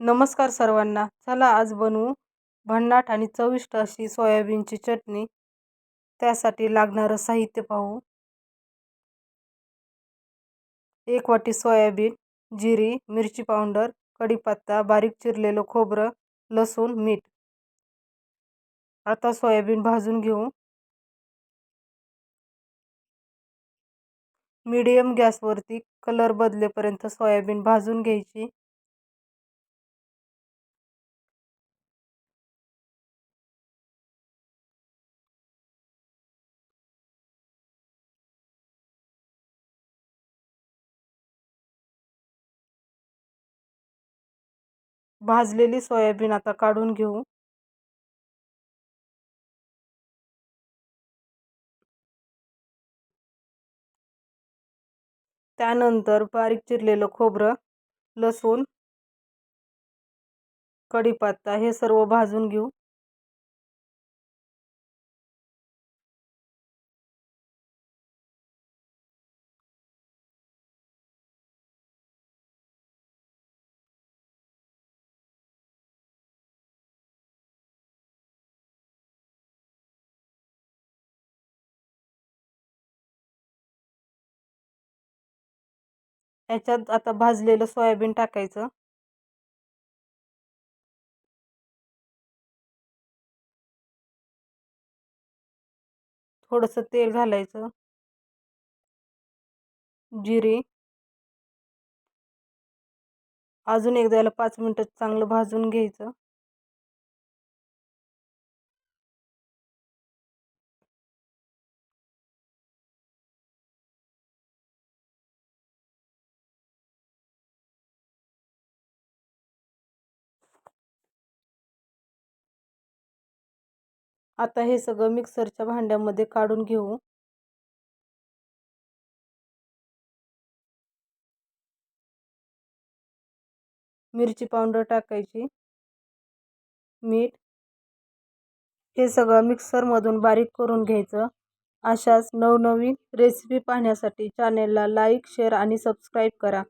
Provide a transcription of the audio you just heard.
नमस्कार सर्वांना. चला आज बनवू भन्नाट आणि चविष्ट अशी सोयाबीनची चटणी. त्यासाठी लागणारं साहित्य पाहू. एक वाटी सोयाबीन जिरी मिरची पावडर कढीपत्ता बारीक चिरलेलं खोबरं लसूण मीठ. आता सोयाबीन भाजून घेऊ. मीडियम गॅसवरती कलर बदलेपर्यंत सोयाबीन भाजून घ्यायची. भाजलेली सोयाबीन आता काढून घेऊ. त्यानंतर बारीक चिरलेलं खोबरं लसूण कढीपत्ता हे सर्व भाजून घेऊ. याच्यात आता भाजलेलं सोयाबीन टाकायचं. थोडंसं तेल घालायचं. जिरे. अजून एकदा याला पाच मिनटं चांगलं भाजून घ्यायचं. आता हे सगळं मिक्सरच्या भांड्यामध्ये काढून घेऊ. मिरची पावडर टाकायची. मीठ. हे सगळं मिक्सरमधून बारीक करून घ्यायचं. अशाच नवनवीन रेसिपी पाहण्यासाठी चॅनेलला लाईक शेअर आणि सबस्क्राईब करा.